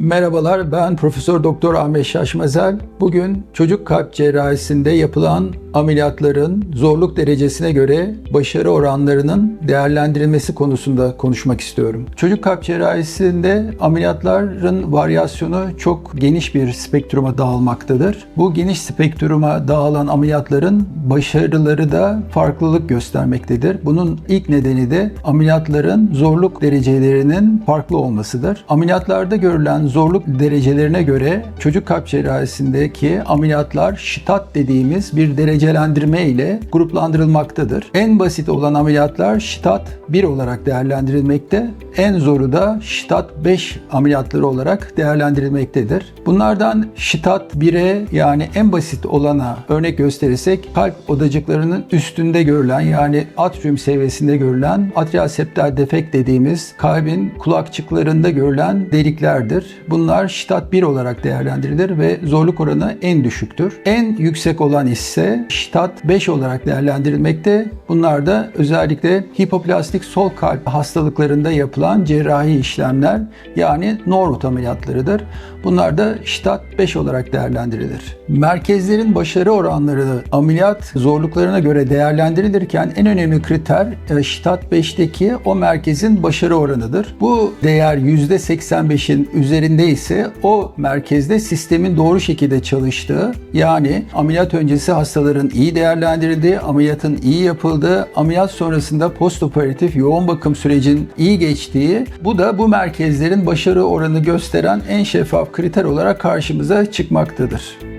Merhabalar, ben Profesör Doktor Ahmet Şaşmazel. Bugün çocuk kalp cerrahisinde yapılan ameliyatların zorluk derecesine göre başarı oranlarının değerlendirilmesi konusunda konuşmak istiyorum. Çocuk kalp cerrahisinde ameliyatların varyasyonu çok geniş bir spektruma dağılmaktadır. Bu geniş spektruma dağılan ameliyatların başarıları da farklılık göstermektedir. Bunun ilk nedeni de ameliyatların zorluk derecelerinin farklı olmasıdır. Ameliyatlarda görülen zorluk derecelerine göre çocuk kalp cerrahisindeki ameliyatlar şitat dediğimiz bir derecelendirme ile gruplandırılmaktadır. En basit olan ameliyatlar şitat 1 olarak değerlendirilmekte. En zoru da şitat 5 ameliyatları olarak değerlendirilmektedir. Bunlardan şitat 1'e yani en basit olana örnek gösterirsek kalp odacıklarının üstünde görülen yani atrium seviyesinde görülen atrial septal defekt dediğimiz kalbin kulakçıklarında görülen deliklerdir. Bunlar şitat 1 olarak değerlendirilir ve zorluk oranı en düşüktür. En yüksek olan ise şitat 5 olarak değerlendirilmekte. Bunlar da özellikle hipoplastik sol kalp hastalıklarında yapılan cerrahi işlemler yani Norwood ameliyatlarıdır. Bunlar da şitat 5 olarak değerlendirilir. Merkezlerin başarı oranları ameliyat zorluklarına göre değerlendirilirken en önemli kriter e, şitat 5'teki o merkezin başarı oranıdır. Bu değer %85'in üzerinde ise o merkezde sistemin doğru şekilde çalıştığı yani ameliyat öncesi hastaların iyi değerlendirildiği, ameliyatın iyi yapıldığı, ameliyat sonrasında postoperatif yoğun bakım sürecin iyi geçtiği bu da bu merkezlerin başarı oranı gösteren en şeffaf kriter olarak karşımıza çıkmaktadır.